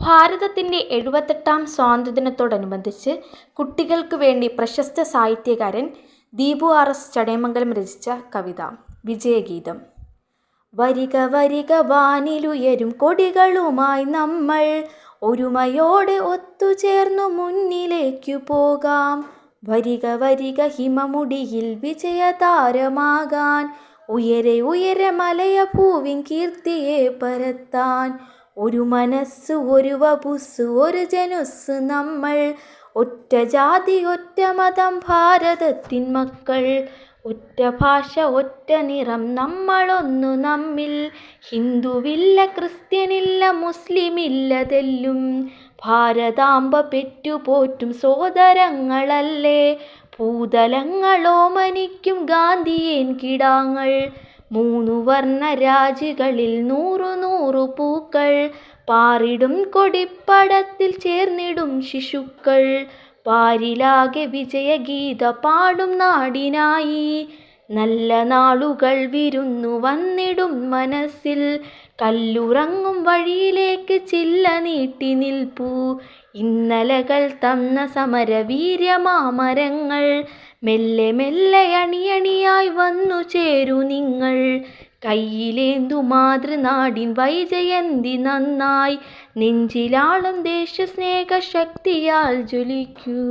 ഭാരതത്തിന്റെ എഴുപത്തെട്ടാം സ്വാതന്ത്ര്യദിനത്തോടനുബന്ധിച്ച് കുട്ടികൾക്ക് വേണ്ടി പ്രശസ്ത സാഹിത്യകാരൻ ദീപു ആർ എസ് ചടയമംഗലം രചിച്ച കവിത വിജയഗീതം. വരിക വരിക വാനിലുയരും കൊടികളുമായി നമ്മൾ. ഒരുമയോടെ ഒത്തുചേർന്നു മുന്നിലേക്കു പോകാം. വരിക വരിക ഹിമമുടിയിൽ വിജയതാരമാകാൻ. ഉയരെ ഉയരെ മലയ പൂവിൻ കീർത്തിയെ പരത്താൻ. ഒരു മനസ്സ് ഒരു വപുസ് ഒരു ജനുസ് നമ്മൾ. ഒറ്റ ജാതി ഒറ്റ മതം ഭാരതത്തിൻ മക്കൾ. ഒറ്റ ഭാഷ ഒറ്റ നിറം നമ്മളൊന്നു നമ്മിൽ. ഹിന്ദുവില്ല ക്രിസ്ത്യനില്ല മുസ്ലിമില്ലതെല്ലും ഭാരതാംബ പെറ്റുപോറ്റും സോദരങ്ങളല്ലേ. പൂതലങ്ങളോ മനിക്കും ഗാന്ധിയേൻ കിടാങ്ങൾ. മൂന്നു വർണ രാജികളിൽ നൂറു നൂറു പൂക്കൾ. പാറിടും കൊടിപ്പടത്തിൽ ചേർന്നിടും ശിശുക്കൾ. പാരിലാകെ വിജയഗീത പാടും നാടിനായി. നല്ല നാളുകൾ വിരുന്നു വന്നിടും മനസ്സിൽ. കല്ലുറങ്ങും വഴിയിലേക്ക് ചില്ല നീട്ടി നിൽപ്പൂ. ഇന്നലകൾ തന്ന സമരവീര്യമാമരങ്ങൾ മെല്ലെ മെല്ലെ അണിയണിയായി വന്നു ചേരൂ നിങ്ങൾ. കയ്യിലേന്തു മാതൃനാടിൻ വൈജയന്തി നന്നായി. നെഞ്ചിലാളും ദേശസ്നേഹ ശക്തിയാൽ ജ്വലിക്കൂ.